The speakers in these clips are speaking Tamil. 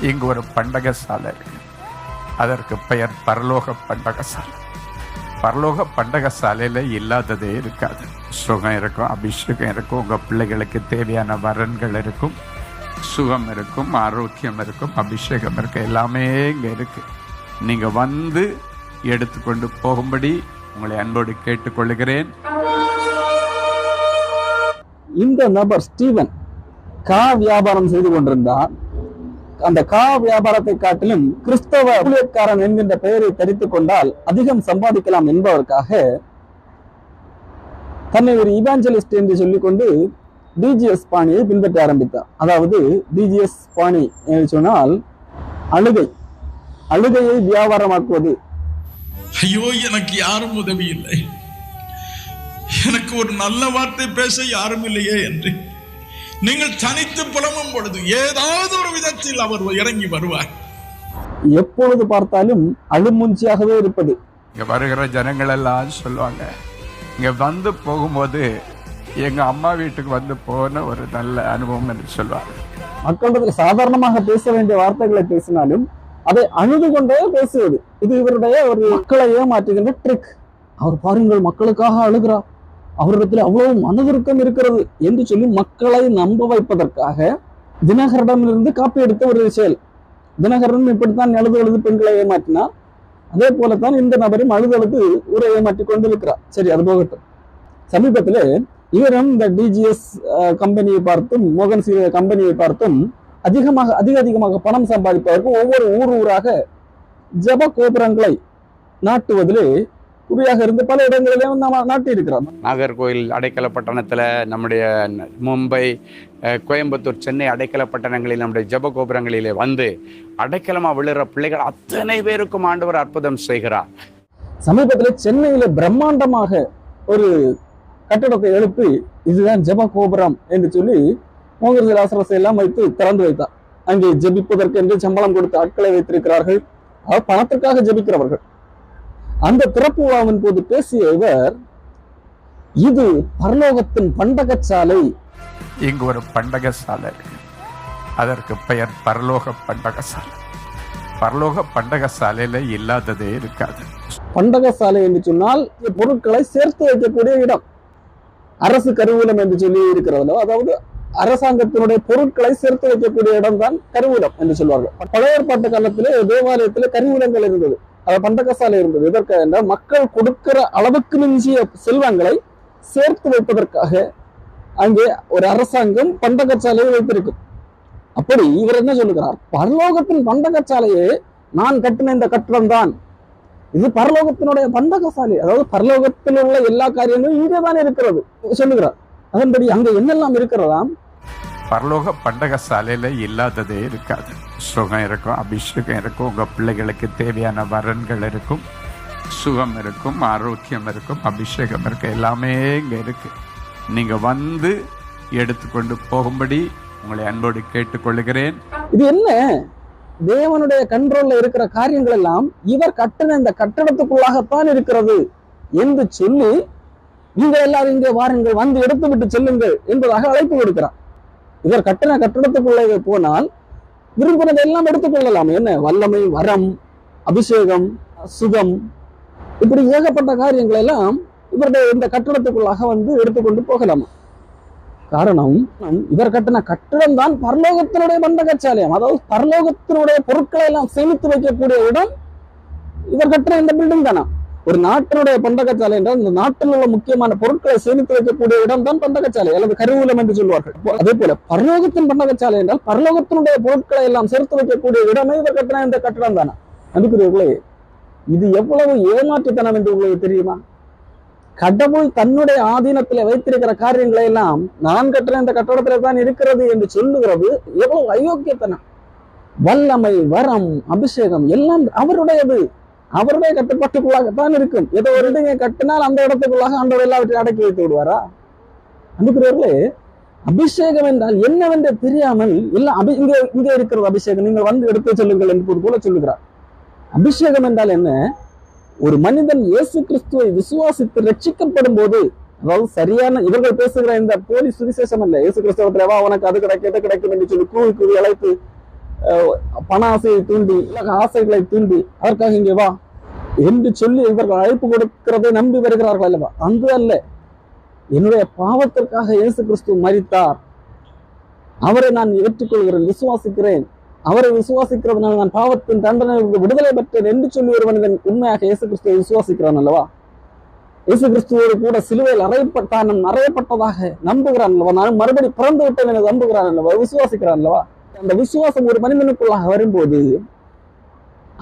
இங்கு ஒரு பண்டகசாலை. அதற்கு பெயர் பரலோக பண்டகசாலை. பரலோக பண்டகசாலையில் இல்லாததே இருக்காது. சுகம் இருக்கும் அபிஷேகம் இருக்கும் உங்கள் பிள்ளைகளுக்கு தேவையான வரன்கள் இருக்கும் சுகம் இருக்கும் ஆரோக்கியம் இருக்கும் அபிஷேகம் இருக்கும் எல்லாமே இங்கே இருக்கு. நீங்கள் வந்து எடுத்துக்கொண்டு போகும்படி உங்களை அன்போடு கேட்டுக்கொள்கிறேன். இந்த நபர் ஸ்டீவன் கா வியாபாரம் செய்து கொண்டிருந்தார். அந்த கா வியாபாரத்தை காட்டிலும் கிறிஸ்தவ ஊழியக்காரன் என்கின்ற பெயரை தரித்துக் கொண்டால் அதிகம் சம்பாதிக்கலாம் என்பதற்காக தன்னை ஒரு இவாஞ்சலிஸ்ட் என்று சொல்லிக்கொண்டு டிஜிஎஸ் பாணியை பின்பற்ற ஆரம்பித்தார். அதாவது டிஜிஎஸ் பாணி என்று சொன்னால் அழுகை. அழுகையை வியாபாரமாக்குவது. ஐயோ எனக்கு யாரும் உதவி இல்லை எனக்கு ஒரு நல்ல வார்த்தை பேச யாரும் இல்லையே என்று. நீங்கள் தனித்து புலம்பும் பொழுது ஏதாவது ஒரு விதத்தில் அவர் இறங்கி வருவார். எப்பொழுது பார்த்தாலும் அழுமூஞ்சியாகவே இருப்பது. இங்கே வருகிற ஜனங்கள் எல்லாம் சொல்லுவாங்க இங்கே வந்து போகும்போது எங்கள் அம்மா வீட்டுக்கு வந்து போன ஒரு நல்ல அனுபவம் என்று சொல்லுவாங்க மக்களிடத்தில் சாதாரணமாக பேச வேண்டிய வார்த்தைகளை பேசினாலும் அதை அழுது கொண்டே பேசுவது. இது இவருடைய ஒரு மக்களை ஏமாற்றுகின்ற ட்ரிக் அவர் பாருங்கள் மக்களுக்காக அழுகிறார். அவரிடத்தில் அவ்வளவு மனதுருக்கம் இருக்கிறது என்று சொல்லி மக்களை நம்ப வைப்பதற்காக தினகரிடமிருந்து காப்பி எடுத்த ஒரு செயல். தினகரன் இப்படித்தான் அழுது அழுது பெண்களை ஏமாற்றினார் அதே போலத்தான் இந்த நபரும் அழுது அழுது ஊரை ஏமாற்றி கொண்டிருக்கிறார். சரி அது போகட்டும். சமீபத்தில் இவரும் இந்த டிஜிஎஸ் கம்பெனியை பார்த்தும் மோகன் சி கம்பெனியை பார்த்தும் அதிகமாக அதிக அதிகமாக பணம் சம்பாதிப்பதற்கு ஒவ்வொரு ஊர் ஊராக ஜப கோபுரங்களை நாட்டுவதிலே குறியாக இருந்து பல இடங்களிலும் நாம் நாட்டி இருக்கிறோம் நாகர்கோயில் அடைக்கல பட்டணத்தில் நம்முடைய மும்பை கோயம்புத்தூர் சென்னை அடைக்கல பட்டணங்களில் நம்முடைய ஜெப கோபுரங்களிலே வந்து அடைக்கலமாக விழுற பிள்ளைகள் அத்தனை பேருக்கும் ஆண்டவர் அற்புதம் செய்கிறார். சமீபத்தில் சென்னையில பிரம்மாண்டமாக ஒரு கட்டடத்தை எழுப்பி இதுதான் ஜெப கோபுரம் என்று சொல்லி மோகன் லாசரசை எல்லாம் வைத்து திறந்து வைத்தார். அங்கே ஜெபிப்பதற்கு என்று சம்பளம் கொடுத்து ஆட்களை வைத்திருக்கிறார்கள். பணத்திற்காக ஜெபிக்கிறவர்கள். அந்த திறப்பு விழாவின் போது பேசிய இவர் இது பரலோகத்தின் பண்டகச்சாலை. இங்கு ஒரு பண்டகசாலை அதற்கு பெயர் பரலோக பண்டகசாலை பரலோக பண்டகசாலையில் இல்லாததே இருக்காது. பண்டகசாலை என்று சொன்னால் பொருட்களை சேர்த்து வைக்கக்கூடிய இடம். அரசு கருவூலம் என்று சொல்லி இருக்கிறதுல அதாவது அரசாங்கத்தினுடைய பொருட்களை சேர்த்து வைக்கக்கூடிய இடம் தான் கருவூலம் என்று சொல்வார்கள். பழைய ஏற்பாட்டு காலத்திலே தேவாலயத்திலே கருவூலங்கள் இருந்தது. அது பண்டகசாலை இருந்தது. இதற்கு என்றால் மக்கள் கொடுக்கிற அளவுக்கு மிஞ்சிய செல்வங்களை சேர்த்து வைப்பதற்காக அங்கே ஒரு அரசாங்கம் பந்தகச்சாலையை வைத்திருக்கும். அப்படி இவர் என்ன சொல்லுகிறார்? பரலோகத்தின் பந்தகச்சாலையே நான் கட்டின இந்த கட்டடம் தான். இது பரலோகத்தினுடைய பண்டகசாலை. அதாவது பரலோகத்தில் உள்ள எல்லா காரியங்களும் இங்கே தான் இருக்கிறது. சொல்லுகிறார். அதன்படி அங்க என்னெல்லாம் இருக்கிறதாம்? பரலோக பண்டகசாலையில் இல்லாததே இருக்காது. சுகம் இருக்கும் அபிஷேகம் இருக்கும் உங்கள் பிள்ளைகளுக்கு தேவையான வரன்கள் இருக்கும் சுகம் இருக்கும் ஆரோக்கியம் இருக்கும் அபிஷேகம் இருக்கும் எல்லாமே இங்கே இருக்கு. நீங்கள் வந்து எடுத்துக்கொண்டு போகும்படி உங்களை அன்போடு கேட்டுக்கொள்கிறேன். இது என்ன? தேவனுடைய கண்ட்ரோல்ல இருக்கிற காரியங்கள் எல்லாம் இவர் கட்டின இந்த கட்டடத்துக்குள்ளாகத்தான் இருக்கிறது என்று சொல்லி நீங்க எல்லாரும் இங்கே வாருங்கள் வந்து எடுத்து விட்டு செல்லுங்கள் என்பதாக அழைப்பு கொடுக்கிறார் இவர் கட்டின கட்டடத்துக்குள்ளே போனால் விரும்புகிறதை எல்லாம் எடுத்துக்கொள்ளலாம். என்ன? வல்லமை வரம் அபிஷேகம் சுகம். இப்படி ஏகப்பட்ட காரியங்களை எல்லாம் இவருடைய இந்த கட்டடத்துக்குள்ளாக வந்து எடுத்துக்கொண்டு போகலாம். காரணம் இவர் கட்டின கட்டிடம் தான் பரலோகத்தினுடைய பண்டகச்சாலயம். அதாவது பரலோகத்தினுடைய பொருட்களை எல்லாம் சேமித்து வைக்கக்கூடிய இடம் இவர் கட்டின இந்த பில்டிங் தானா ஒரு நாட்டினுடைய பண்டகச்சாலை என்றால் இந்த நாட்டில் உள்ள முக்கியமான பொருட்களை சேமித்து வைக்கக்கூடிய இடம் தான் பண்டகச்சாலை அல்லது கருவூலம் என்று சொல்வார்கள். அதே போல பரலோகத்தின் பண்டகச்சாலை என்றால் பரலோகத்தினுடைய பொருட்களை எல்லாம் சேர்த்து வைக்கக்கூடிய இடமே இந்த கட்டணம் இந்த கட்டடம் தானே? அதுக்குரியவர்களே இது எவ்வளவு ஏமாற்றுத்தனம் என்று உங்களுக்கு தெரியுமா? கடவுள் தன்னுடைய ஆதீனத்தில் வைத்திருக்கிற காரியங்களை எல்லாம் நான் கட்டுற இந்த கட்டடத்துல தான் இருக்கிறது என்று சொல்லுகிறது. எவ்வளவு அயோக்கியத்தனம். வல்லமை வரம் அபிஷேகம் எல்லாம் அவருடையது. அவருடைய கட்டுப்பாட்டுக்குள்ளாகத்தான் இருக்கும். ஏதோ ஒரு இடங்க கட்டினால் அந்த இடத்துக்குள்ளாக ஆண்டவர் எல்லாவற்றையும் அடக்கி வைத்து விடுவாரா? அன்புக்குரியவர்களே அபிஷேகம் என்றால் என்னவென்று தெரியாமல் இல்ல அபி இங்கே இங்கே இருக்கிறது அபிஷேகம் நீங்கள் வந்து எடுத்து சொல்லுங்கள் என்பது போல சொல்லுகிறார். அபிஷேகம் என்றால் என்ன? ஒரு மனிதன் இயேசு கிறிஸ்துவை விசுவாசித்து ரட்சிக்கப்படும் போது அதாவது சரியான இவர்கள் பேசுகிற இந்த போலி சுவிசேஷம் அல்ல. இயேசு கிறிஸ்தவத்துல வா உனக்கு அது கிடைக்கும் இது கிடைக்கும் என்று சொல்லி கூவி கூவி அழைத்து பண ஆசையை தூண்டி உலக ஆசைகளை தூண்டி அதற்காக இங்கே வா என்று சொல்லி இவர்கள் அழைப்பு கொடுக்கிறதை நம்பி வருகிறார்கள் அல்லவா அந்த அல்ல. என்னுடைய பாவத்திற்காக இயேசு கிறிஸ்து மறித்தார் அவரை நான் ஏற்றுக்கொள்கிறேன் விசுவாசிக்கிறேன். அவரை விசுவாசிக்கிறதுனால நான் பாவத்தின் தண்டனையிலிருந்து விடுதலை பெற்றேன் என்று சொல்லி ஒரு மனிதன் உண்மையாக இயேசு கிறிஸ்துவை விசுவாசிக்கிறான் அல்லவா? இயேசு கிறிஸ்துவோடு கூட சிலுவையில் அறையப்பட்டான் அறையப்பட்டதாக நம்புகிறான் அல்லவா? நான் மறுபடி பிறந்து விட்டேன் என நம்புகிறான் அல்லவா? விசுவாசிக்கிறான் அல்லவா? அந்த விசுவாசம் ஒரு மனிதனுக்குள்ளாக வரும்போது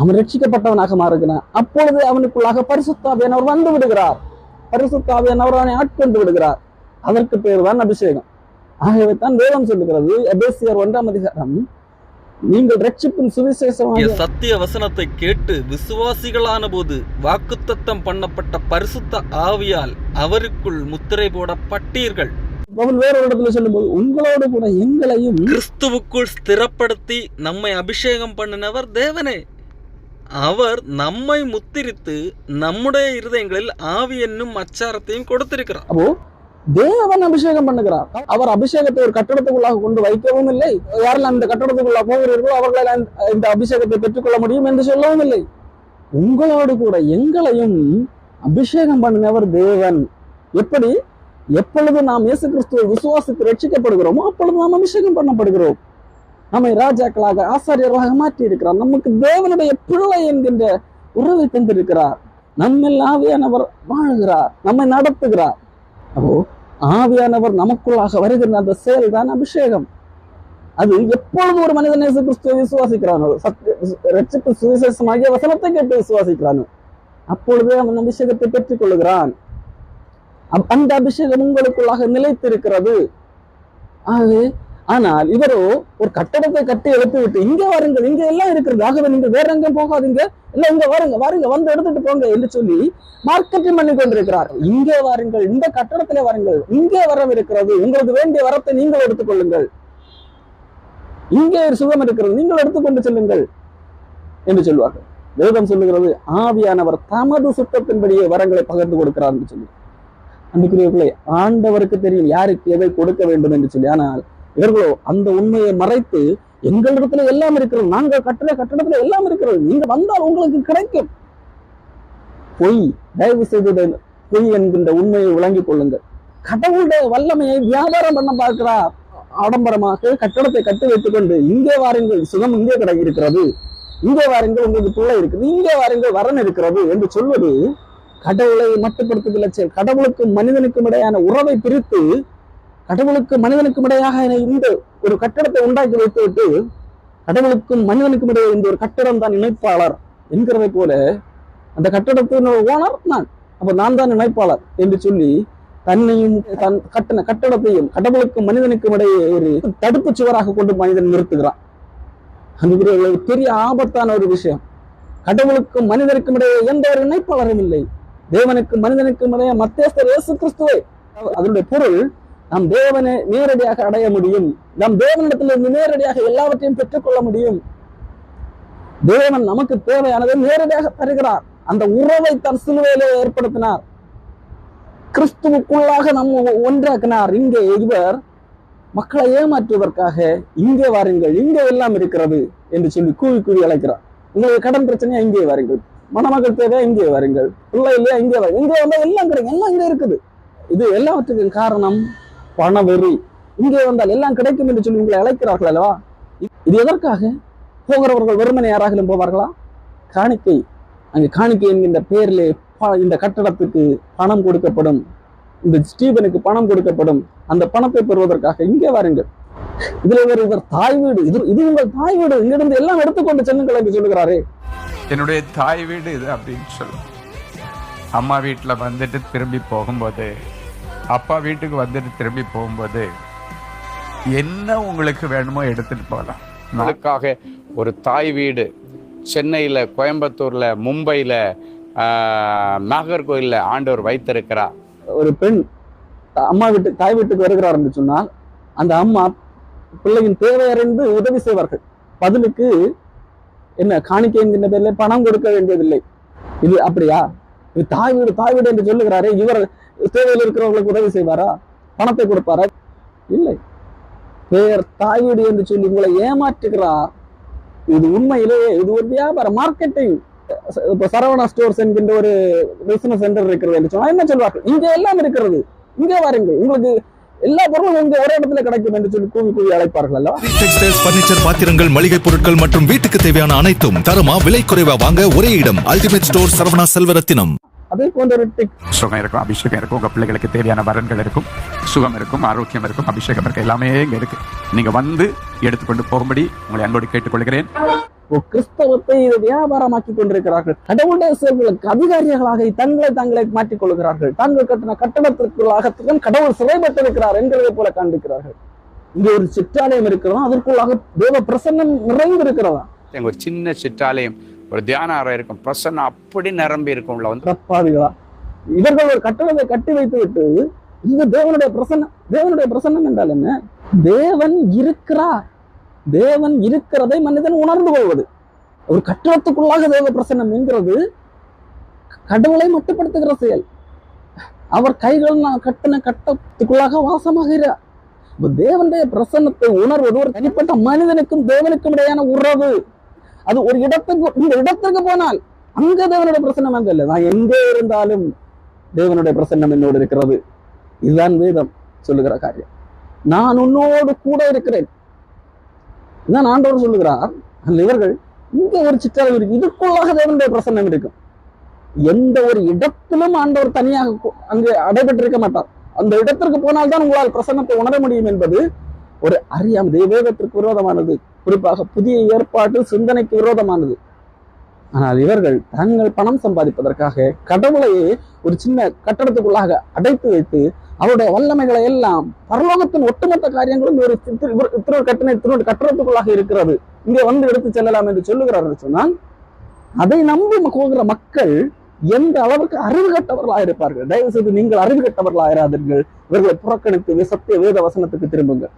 அவன் ரட்சிக்கப்பட்டவனாக மாறுகிறான். அப்பொழுது அவனுக்குள்ளாக பரிசுத்தாவியானவர் வந்து விடுகிறார். பரிசுத்தாவியானவர் அவனை ஆட்கொண்டு விடுகிறார். அதற்கு பேர் தான் அபிஷேகம். ஆகவே தான் வேதம் சொல்லுகிறது எபேசியர் ஒன்றாம் அதிகாரம் நீங்கள் ரட்சிப்பின் சுவிசேஷமாக சத்திய வசனத்தை கேட்டு விசுவாசிகளான போது வாக்குத்தத்தம் பண்ணப்பட்ட பரிசுத்த ஆவியால் அவருக்குள் முத்திரை போடப்பட்டீர்கள். அவன் வேறொரு இடத்துல சொல்லும்போது உங்களோடு கூட எங்களையும் கிறிஸ்துவுக்குள் ஸ்திரப்படுத்தி நம்மை அபிஷேகம் பண்ணினவர் தேவனே. அவர் நம்மை முத்திரித்து நம்முடைய இருதயங்களில் ஆவி என்னும் அச்சாரத்தையும் கொடுத்திருக்கிறார். அப்போ தேவன் அபிஷேகம் பண்ணுகிறார். அவர் அபிஷேகத்தை ஒரு கட்டடத்துக்குள்ளாக கொண்டு வைக்கவும் இல்லை. யாரெல்லாம் இந்த கட்டடத்துக்குள்ளாக போகிறீர்களோ அவர்களால் இந்த அபிஷேகத்தை பெற்றுக்கொள்ள முடியும் என்று சொல்லவும் இல்லை. உங்களோடு கூட எங்களையும் அபிஷேகம் பண்ணினவர் தேவன். எப்படி? எப்பொழுது நாம் இயேசு கிறிஸ்துவை விசுவாசித்து ரட்சிக்கப்படுகிறோமோ அப்பொழுது நாம் அபிஷேகம் பண்ணப்படுகிறோம். நம்மை ராஜாக்களாக ஆசாரியர்களாக மாற்றி இருக்கிறார் நமக்கு தேவனுடைய பிள்ளை என்கின்ற உறவை தந்திருக்கிறார். நம்மில் ஆவியானவர் வாழுகிறார் நம்மை நடத்துகிறார். அப்போ ஆவியானவர் நமக்குள்ளாக வருகின்ற அந்த செயல் தான் அபிஷேகம். அது எப்பொழுது ஒரு மனிதன் இயேசு கிறிஸ்துவை விசுவாசிக்கிறானோ சத்திய ரட்சிப்பு சுவிசேஷமாகிய வசனத்தை கேட்டு விசுவாசிக்கிறானோ அப்பொழுது அவன் அபிஷேகத்தை பெற்றுக் கொள்கிறான் அந்த அபிஷேகம் உங்களுக்குள்ளாக நிலைத்திருக்கிறது. ஆகவே ஆனால் இவரோ ஒரு கட்டடத்தை கட்டி எழுப்பி விட்டு இங்க வாருங்கள் இங்க எல்லாம் இருக்கிறது. ஆகவே நீங்க வேற எங்கேயும் போகாதீங்க. இல்ல இங்க வாருங்க வாருங்க வந்து எடுத்துட்டு போங்க என்று சொல்லி மார்க்கெட்டிங் பண்ணி கொண்டிருக்கிறார். இங்கே வாருங்கள் இந்த கட்டடத்திலே வாருங்கள் இங்கே வரம் இருக்கிறது. உங்களுக்கு வேண்டிய வரத்தை நீங்கள் எடுத்துக்கொள்ளுங்கள். இங்கே ஒரு சுகம் இருக்கிறது நீங்கள் எடுத்துக்கொண்டு செல்லுங்கள் என்று சொல்வார்கள். வேதம் சொல்லுகிறது ஆவியானவர் தமது சுத்தத்தின்படியே வரங்களை பகிர்ந்து கொடுக்கிறார் என்று சொல்லி. அன்புக்குரியவர்களே ஆண்டவருக்கு தெரியும் யாருக்கு எதை கொடுக்க வேண்டும் என்று சொல்லி. ஆனால் இவர்களோ அந்த உண்மையை மறைத்து எங்களிடத்துல எல்லாம் இருக்கிறது நாங்கள் கட்டுற கட்டடத்துல எல்லாம் இருக்கிறது நீங்க வந்தால் உங்களுக்கு கிடைக்கும். பொய் தயவு செய்து பொய் என்கின்ற உண்மையை விளங்கிக் கொள்ளுங்கள். கடவுளுடைய வல்லமையை வியாபாரம் பண்ண பார்க்கிறார். ஆடம்பரமாக கட்டடத்தை கட்டி வைத்துக் கொண்டு இங்கே வாருங்கள். சுகம் இங்கே கிடை இருக்கிறது இங்கே வாருங்கள். உங்களுக்கு பிள்ளை இருக்குது. இங்கே வாருங்கள். வரன் இருக்கிறது என்று சொல்வது கடவுளை மட்டுப்படுத்துதல் செயல் கடவுளுக்கும் மனிதனுக்கும் இடையான உறவை பிரித்து கடவுளுக்கும் மனிதனுக்கும் இடையாக இந்த ஒரு கட்டடத்தை உண்டாக்கி வைத்துவிட்டு கடவுளுக்கும் மனிதனுக்கும் இடையே இந்த ஒரு கட்டடம் தான் இணைப்பாளர் என்கிறதை போல அந்த கட்டடத்தின் ஓனர் நான். அப்ப நான் தான் இணைப்பாளர் என்று சொல்லி தன்னையும் தன் கட்டண கட்டடத்தையும் கடவுளுக்கும் மனிதனுக்கும் இடையே ஒரு தடுப்பு சுவராக கொண்டு மனிதன் நிறுத்துகிறான். அன்புக்குரியவர்களே, ஒரு பெரிய ஆபத்தான ஒரு விஷயம். கடவுளுக்கும் மனிதனுக்கும் இடையே எந்த ஒரு இணைப்பாளரும் இல்லை. தேவனுக்கும் மனிதனுக்கும் இடையே மத்தியஸ்தர் இயேசு கிறிஸ்துவை. அதனுடைய பொருள் நாம் தேவனை நேரடியாக அடைய முடியும். நம் தேவனிடத்திலிருந்து நேரடியாக எல்லாவற்றையும் பெற்றுக்கொள்ள முடியும். தேவன் நமக்கு தேவையானதை நேரடியாக தருகிறார். அந்த உறவை தன் சிலுவையிலே ஏற்படுத்தினார். கிறிஸ்துவுக்குள்ளாக நம் ஒன்றாக்கினார். இங்கே இவர் மக்களை ஏமாற்றுவதற்காக இங்கே வாருங்கள் இங்கே எல்லாம் இருக்கிறது என்று சொல்லி கூவி கூவி அழைக்கிறார். உங்களுக்கு கடன் பிரச்சனையா? இங்கே வாருங்கள். மணமகள் தேவையா இங்கே வாருங்கள். பிள்ளை இல்லையா இங்கே வாருங்கள். இங்கே வந்தா எல்லாம் கிடைக்கும் எல்லாம் இங்கே இருக்குது. இது எல்லாவற்றுக்கும் காரணம் பணவெறி இங்கே வந்தால் எல்லாம் கிடைக்கும் என்று சொல்லி உங்களை அழைக்கிறார்கள் அல்லவா? இது எதற்காக? போகிறவர்கள் வெறுமனை யாராகிலும் போவார்களா? காணிக்கை. அங்கே காணிக்கை என்கின்ற பெயரிலே ப- இந்த கட்டடத்துக்கு பணம் கொடுக்கப்படும். இந்த ஸ்டீபனுக்கு பணம் கொடுக்கப்படும். அந்த பணத்தை பெறுவதற்காக இங்கே வாருங்கள். இதுல இவர் இவர் தாய் வீடு. இது இது உங்கள் தாய் வீடு. இங்கிருந்து எல்லாம் எடுத்துக்கொண்டு செல்லுங்கள் என்று சொல்லுகிறாரே. என்னுடைய தாய் வீடு இது அப்படின்னு சொல்லும் அம்மா வீட்டில் வந்துட்டு திரும்பி போகும்போது அப்பா வீட்டுக்கு வந்துட்டு திரும்பி போகும்போது என்ன உங்களுக்கு வேணுமோ எடுத்துட்டு போகலாம் அதுக்காக ஒரு தாய் வீடு. சென்னையில் கோயம்புத்தூரில் மும்பையில் நாகர்கோயிலில் ஆண்டவர் வைத்திருக்கிறார் ஒரு பெண் அம்மா வீட்டு தாய் வீட்டுக்கு வருகிறார் என்று சொன்னால் அந்த அம்மா பிள்ளையின் தேவை அறிந்து உதவி செய்வார்கள். பதிலுக்கு என்ன காணிக்கை என்கின்ற பணம் கொடுக்க வேண்டியதில்லை. இது அப்படியா? இது தாய் வீடு தாய் வீடு என்று சொல்லுகிறாரே இவர் தேவையில் இருக்கிறவங்களுக்கு உதவி செய்வாரா? பணத்தை கொடுப்பாரா? இல்லை. பேர் தாய் வீடு என்று சொல்லி உங்களை ஏமாற்றுகிறார் இது உண்மையிலேயே இது ஒரு வியாபாரம் மார்க்கெட்டிங் இப்ப சரவணா ஸ்டோர்ஸ் என்கின்ற ஒரு பிசினஸ் சென்டர் இருக்கிறது என்று சொன்னா என்ன சொல்வார்கள்? இங்க எல்லாம் இருக்கிறது. இங்கே வாருங்கள். உங்களுக்கு எல்லா பொருளும் உங்க ஒரே இடத்துல கிடைக்கும் என்று சொல்லி கூவி கூவி அழைப்பார்கள் அல்லவா டெக்ஸ்டைல்ஸ் பர்னிச்சர் பாத்திரங்கள் மளிகை பொருட்கள் மற்றும் வீட்டுக்கு தேவையான அனைத்தும் தரமா? விலை குறைவா வாங்க ஒரே இடம். Ultimate store Saravana Selvarathinam. அதே போன்ற ஒரு டெக் சுகம் இருக்கும் அபிஷேகம் இருக்கும் உங்க பிள்ளைகளுக்கு தேவையான வரன்கள் இருக்கும் சுகம் இருக்கும் ஆரோக்கியம் இருக்கும் அபிஷேகம் இருக்கும் எல்லாமே இங்க இருக்கு. நீங்க வந்து எடுத்துக்கொண்டு போகும்படி உங்களை அன்போடு கேட்டுக்கொள்கிறேன். கிறிஸ்தவத்தை இதை வியாபாரமாக்கி கொண்டிருக்கிறார்கள். கடவுளுடைய செயல்களுக்கு அதிகாரிகளாக தங்களை தங்களை மாற்றிக் கொள்கிறார்கள் தாங்கள் கட்டின கட்டடத்திற்குள்ளாகத்தான் கடவுள் சிறைப்பட்டிருக்கிறார் என்கிறதை போல காண்பிக்கிறார்கள். இங்கே ஒரு சிற்றாலயம் இருக்கிறதா? அதற்குள்ளாக தேவ பிரசன்னம் நிறைந்து இருக்கிறதா எங்க ஒரு சின்ன சிற்றாலயம். ஒரு தியான அறை இருக்கும். பிரசன்னம் அப்படி நிரம்பி இருக்கும் உள்ள வந்து. தப்பாதிகளா இவர்கள் ஒரு கட்டளத்தை கட்டி வைத்து விட்டு இது தேவனுடைய பிரசன்னம். தேவனுடைய பிரசன்னம் என்றால் என்ன? தேவன் இருக்கிறார். தேவன் இருக்கிறதை மனிதன் உணர்ந்து கொள்வது. ஒரு கட்டளத்துக்குள்ளாக தேவ பிரசன்னம் என்கிறது கடவுளை மட்டுப்படுத்துகிற செயல். அவர் கைகள் நான் கட்டின கட்டத்துக்குள்ளாக வாசமாகிறார் தேவனுடைய பிரசன்னத்தை உணர்வது ஒரு தனிப்பட்ட மனிதனுக்கும் தேவனுக்கும் இடையான உறவு. அது ஒரு இடத்துக்கு இந்த இடத்திற்கு போனால் அங்க தேவனுடைய பிரசன்னம் அங்க இல்லை. நான் எங்கே இருந்தாலும் தேவனுடைய பிரசன்னம் என்னோடு இருக்கிறது. இதுதான் வேதம் சொல்லுகிற காரியம். நான் உன்னோடு கூட இருக்கிறேன். இதான் ஆண்டவர் சொல்லுகிறார். அந்த இவர்கள் இங்க ஒரு சிற்றளவு இருக்கு. இதுக்குள்ளாக தேவனுடைய பிரசன்னம் இருக்கும். எந்த ஒரு இடத்திலும் ஆண்டவர் தனியாக அங்கே அங்கு மாட்டார். அந்த இடத்திற்கு போனால்தான் உங்களால் பிரசன்னத்தை உணர முடியும் என்பது ஒரு அறியாமை தேவேதத்திற்கு விரோதமானது. குறிப்பாக புதிய ஏற்பாட்டு சிந்தனைக்கு விரோதமானது. ஆனால் இவர்கள் தங்கள் பணம் சம்பாதிப்பதற்காக கடவுளையே ஒரு சின்ன கட்டடத்துக்குள்ளாக அடைத்து வைத்து அவருடைய வல்லமைகளை எல்லாம் பரலோகத்தின் ஒட்டுமொத்த காரியங்களும் ஒரு இத்திரு கட்டின இத்திரு கட்டடத்துக்குள்ளாக இருக்கிறது. இங்கே வந்து எடுத்து செல்லலாம் என்று சொல்லுகிறார்கள் சொன்னால் அதை நம்பி போகிற மக்கள் எந்த அளவுக்கு அறிவு கட்டவர்களாக இருப்பார்கள்? தயவு செய்து நீங்கள் அறிவு கட்டவர்களாக இராதீர்கள். இவர்களை புறக்கணித்து சத்திய வேத வசனத்துக்கு திரும்புங்கள்.